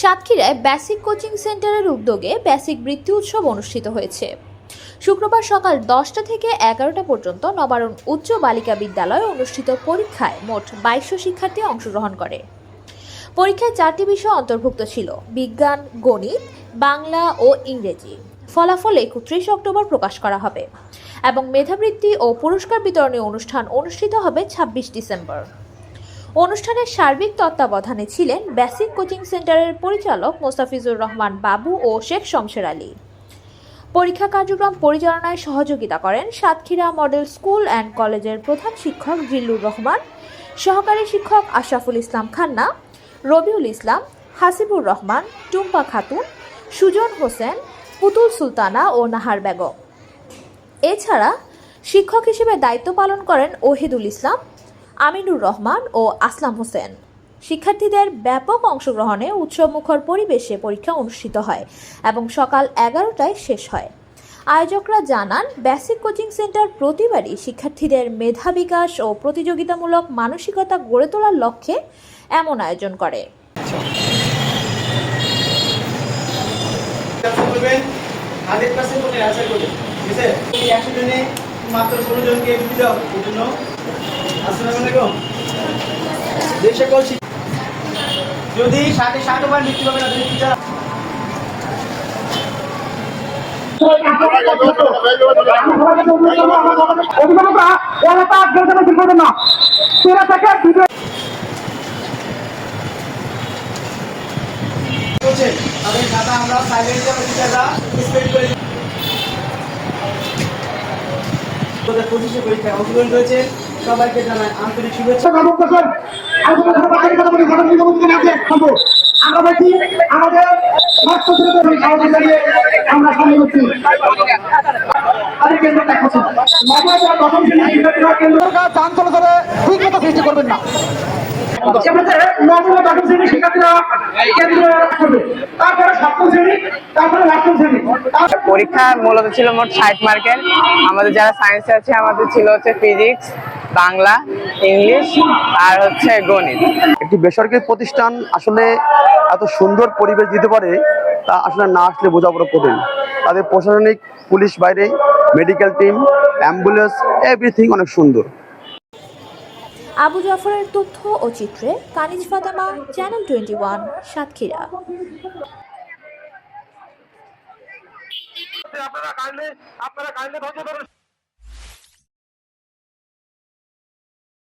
সাতক্ষীরায় basic coaching সেন্টারের উদ্যোগে বেসিক বৃত্তি উৎসব অনুষ্ঠিত হয়েছে। শুক্রবার সকাল দশটা থেকে এগারোটা পর্যন্ত নবারণ উচ্চ বালিকা বিদ্যালয়ে অনুষ্ঠিত পরীক্ষায় মোট বাইশশো শিক্ষার্থী অংশগ্রহণ করে। পরীক্ষায় চারটি বিষয় অন্তর্ভুক্ত ছিল, বিজ্ঞান, গণিত, বাংলা ও ইংরেজি। ফলাফল একত্রিশ অক্টোবর প্রকাশ করা হবে এবং মেধাবৃত্তি ও পুরস্কার বিতরণী অনুষ্ঠান অনুষ্ঠিত হবে ছাব্বিশ ডিসেম্বর। অনুষ্ঠানের সার্বিক তত্ত্বাবধানে ছিলেন বেসিক কোচিং সেন্টারের পরিচালক মোস্তাফিজুর রহমান বাবু ও শেখ শমশের আলী। পরীক্ষা কার্যক্রম পরিচালনায় সহযোগিতা করেন সাতক্ষীরা মডেল স্কুল অ্যান্ড কলেজের প্রধান শিক্ষক জিল্লুর রহমান, সহকারী শিক্ষক আশরাফুল ইসলাম খান্না, রবিউল ইসলাম, হাসিবুর রহমান, টুম্পা খাতুন, সুজন হোসেন পুতুল সুলতানা ও নাহার বেগম। এছাড়া শিক্ষক হিসেবে দায়িত্ব পালন করেন ওহিদুল ইসলাম, আমিনুর রহমান ও আসলাম হোসেন। শিক্ষার্থীদের ব্যাপক অংশগ্রহণে উৎসবমুখর পরিবেশে পরীক্ষা অনুষ্ঠিত হয় এবং সকাল এগারোটায় শেষ হয়। আয়োজকরা জানান, বেসিক কোচিং সেন্টার প্রতিবারই শিক্ষার্থীদের মেধা বিকাশ ও প্রতিযোগিতামূলক মানসিকতা গড়ে তোলার লক্ষ্যে এমন আয়োজন করে। করবেন হান্ড্রেড পার্সেন্ট অ্যান্সার করবেন ঠিক আছে এই একশো জনে মাত্র ষোলো জনকে হবে এই জন্য আলাইকুম যদি ষাটে ষাট ওভার বৃত্তি পাবে না ভিডিও তাদের খাতা আমরা সাইলেন্ট টিচাররা স্পেন্ড করে। পঁচিশে পরীক্ষায় অংশগ্রহণ করেছে সবাইকে জানাই আন্তরিক শুভেচ্ছা। আমাদের সামনে হচ্ছি। কেন্দ্র চলাচলে সৃষ্টি করবেন না। এমনিতে নবম দশম শ্রেণির শিক্ষার্থীরা কেন্দ্র করবে। তারপরে সপ্তম শ্রেণি তারপরে অষ্টম শ্রেণি। পরীক্ষা মূলত ছিল মোট ষাট মার্কের। আমাদের যারা সায়েন্সে আছে আমাদের ছিল হচ্ছে ফিজিক্স বাংলা ইংলিশ আর হচ্ছে গণিত। একটি বেসরকারি প্রতিষ্ঠান আসলে এত সুন্দর পরিবেশ দিতে পারে তা আসলে না আসলে বোঝা বড় কঠিন। তাদের প্রশাসনিক পুলিশ বাইরে মেডিকেল টিম অ্যাম্বুলেন্স এভরিথিং অনেক সুন্দর। আবু জাফরের তথ্য ও চিত্রে Kaniz Fatema, channel twenty one, Satkhira. আপনারা কাইন্ডলি আপনারা কাইন্ডলি ধৈর্য ধরুন।